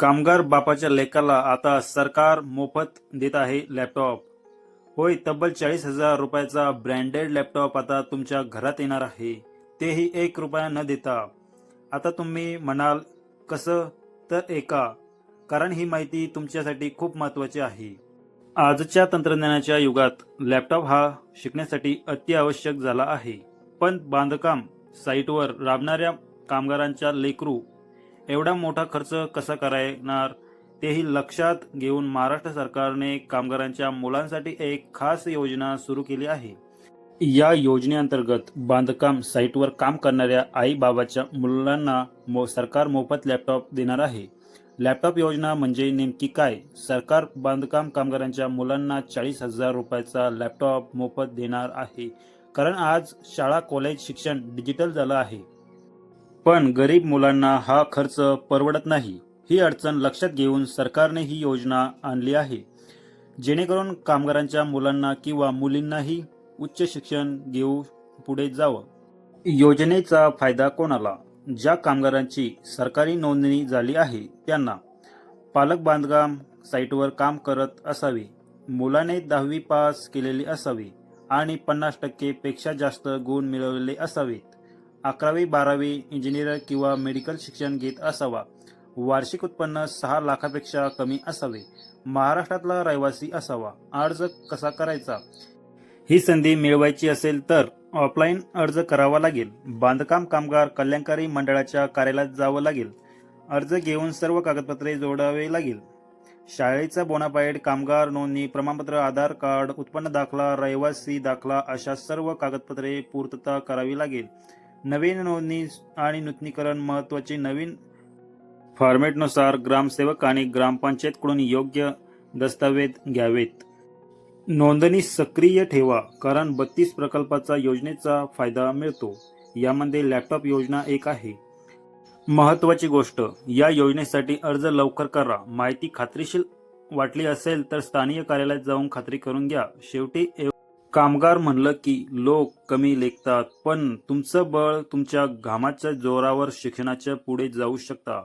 कामगार बापाच्या लेकाला आता सरकार मोफत देत आहे लॅपटॉप. होय तब्बल चाळीस हजार रुपयाचा ब्रँडेड लॅपटॉप आता तुमच्या घरात येणार आहे. तेही एक रुपया न देता. आता तुम्ही म्हणाल कसं? तर एका. कारण ही माहिती तुमच्यासाठी खूप महत्त्वाची आहे. आजच्या तंत्रज्ञानाच्या युगात लॅपटॉप हा शिकण्यासाठी अत्यावश्यक झाला आहे. पण बांधकाम साईटवर राबणाऱ्या कामगारांच्या लेकरू एवढा मोठा खर्च कसा करणार तेही लक्षात घेऊन महाराष्ट्र सरकारने कामगारांच्या मुलांसाठी एक खास योजना सुरू केली आहे. या योजनेअंतर्गत बांधकाम साईटवर काम करणाऱ्या आई बाबाच्या मुलांना मो सरकार मोफत लॅपटॉप देणार आहे. लॅपटॉप योजना म्हणजे नेमकी काय? सरकार बांधकाम कामगारांच्या मुलांना चाळीस हजार रुपयाचा लॅपटॉप मोफत देणार आहे. कारण आज शाळा कॉलेज शिक्षण डिजिटल झालं आहे. पण गरीब मुलांना हा खर्च परवडत नाही. ही अडचण लक्षात घेऊन सरकारने ही योजना आणली आहे. जेणेकरून कामगारांच्या मुलांना किंवा मुलींनाही उच्च शिक्षण घेऊ पुढे जावं. योजनेचा फायदा कोणाला? ज्या कामगारांची सरकारी नोंदणी झाली आहे त्यांना पालक बांधकाम साईटवर काम करत असावे मुलाने दहावी पास केलेली असावी आणि पन्नास टक्केपेक्षा जास्त गुण मिळवलेले असावेत अकरावी बारावी इंजिनियर किंवा मेडिकल शिक्षण घेत असावा. वार्षिक उत्पन्न सहा लाखापेक्षा कमी असावे. महाराष्ट्रातला रहिवासी असावा. अर्ज कसा करायचा? ही संधी मिळवायची असेल तर ऑफलाईन अर्ज करावा लागेल. बांधकाम कामगार कल्याणकारी मंडळाच्या कार्यालयात जावं लागेल. अर्ज घेऊन सर्व कागदपत्रे जोडावे लागेल. शाळेचा बोनाफाईड कामगार नोंदणी प्रमाणपत्र आधार कार्ड उत्पन्न दाखला रहिवासी दाखला अशा सर्व कागदपत्रे पूर्तता करावी लागेल. नवीन नोंदणी आणि नूतनीकरण महत्त्वाचे नवीन फॉर्मेटनुसार ग्रामसेवक आणि ग्रामपंचायतकडून योग्य दस्तावेज घ्यावेत. नोंदणी सक्रिय ठेवा कारण बत्तीस प्रकल्पाचा योजनेचा फायदा मिळतो. यामध्ये लॅपटॉप योजना एक आहे. महत्वाची गोष्ट या योजनेसाठी अर्ज लवकर करा. माहिती खात्रीशीर वाटली असेल तर स्थानीय कार्यालयात जाऊन खात्री करून घ्या. शेवटी एव- कामगार म्हणलं की लोक कमी लेखतात पण तुमचं बळ तुमच्या घामाच्या जोरावर शिक्षणाच्या पुढे जाऊ शकता.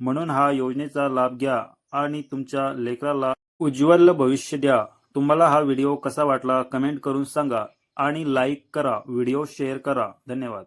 म्हणून हा योजनेचा लाभ घ्या आणि तुमच्या लेकराला उज्ज्वल भविष्य द्या. तुम्हाला हा व्हिडिओ कसा वाटला कमेंट करून सांगा आणि लाईक करा व्हिडिओ शेअर करा. धन्यवाद.